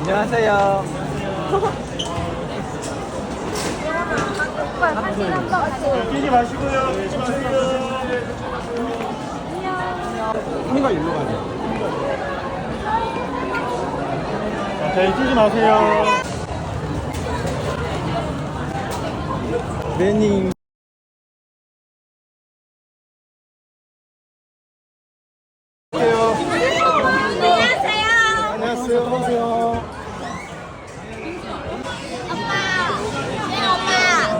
안녕하세요. 오빠 사진 한번 가지고 뛰지 마시고요. 뛰지 마세요. 한가 일로 가세요. 자, 저희 뛰지 마세요. 매닝. 안녕하세요 안녕하세요. 안녕하세요. 오빠 네 오빠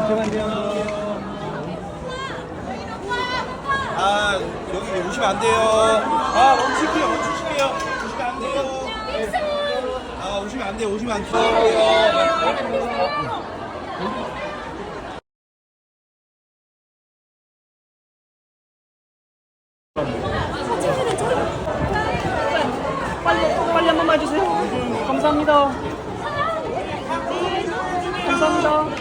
잠깐만요. 아 오시면 안 돼요. 아 멈출게요, 멈추실게요. 오시면 안 돼요. 아 오시면 안 돼요, 오시면 안 돼요. 빨리, 빨리 한. 감사합니다. 감사합니다.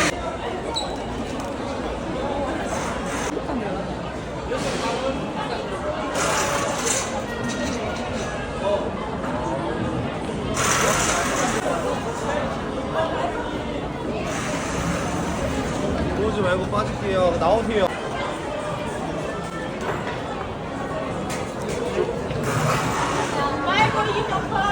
오지 말고 빠질게요. 나오세요. 모이 오빠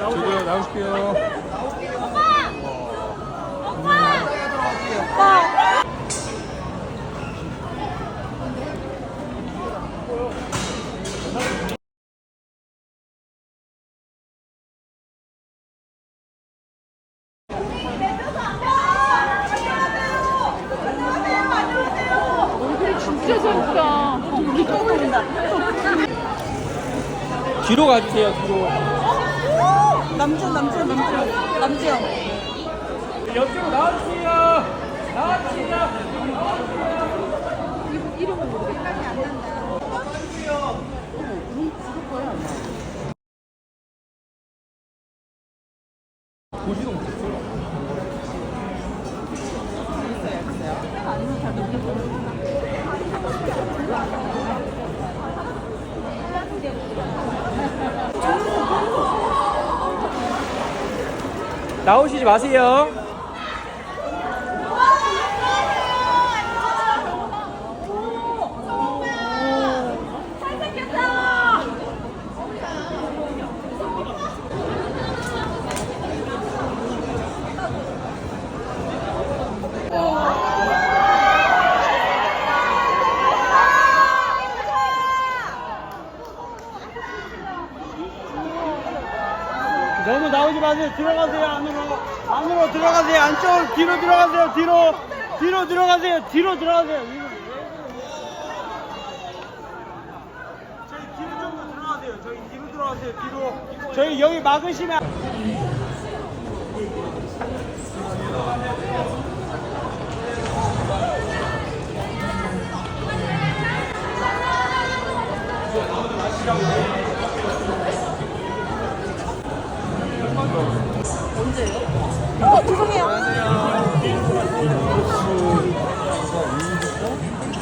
저도요, 나오실게요. 뒤로 가주세요, 뒤로. 남준 남준 남준 남준 옆쪽으로 나와주세요. 나와주세요. 나 오시지 마세요. 마세요. 들어가세요. 안으로. 안으로 들어가세요. 안쪽으로 뒤로 들어가세요. 뒤로. 뒤로 들어가세요. 뒤로 들어가세요. 저희 뒤로 좀 들어가세요. 저희 뒤로 들어가세요. 뒤로. 저희 여기 막으시면. 언제요? 어, 죄송해요.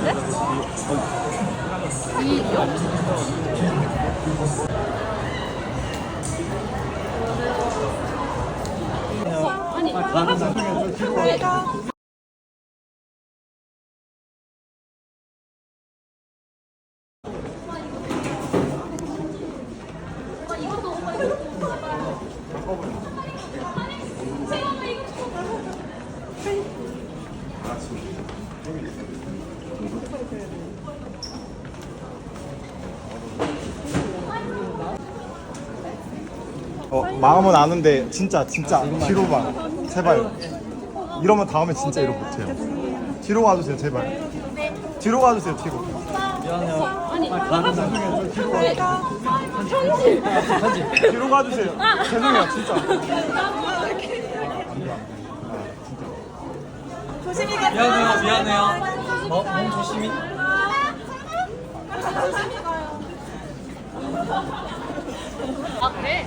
네? 이요? 아니, 어, 마음은 아는데 진짜 진짜. 뒤로만 제발. 이러면 다음에 진짜 이러 못해요. 뒤로 가주세요 제발. 뒤로 가주세요 뒤로. 미안해요 뒤로 가주세요 죄송해요 진짜 조심히 가세요. 미안해요, 미안해요. 어, 몸 조심히. 아 그래?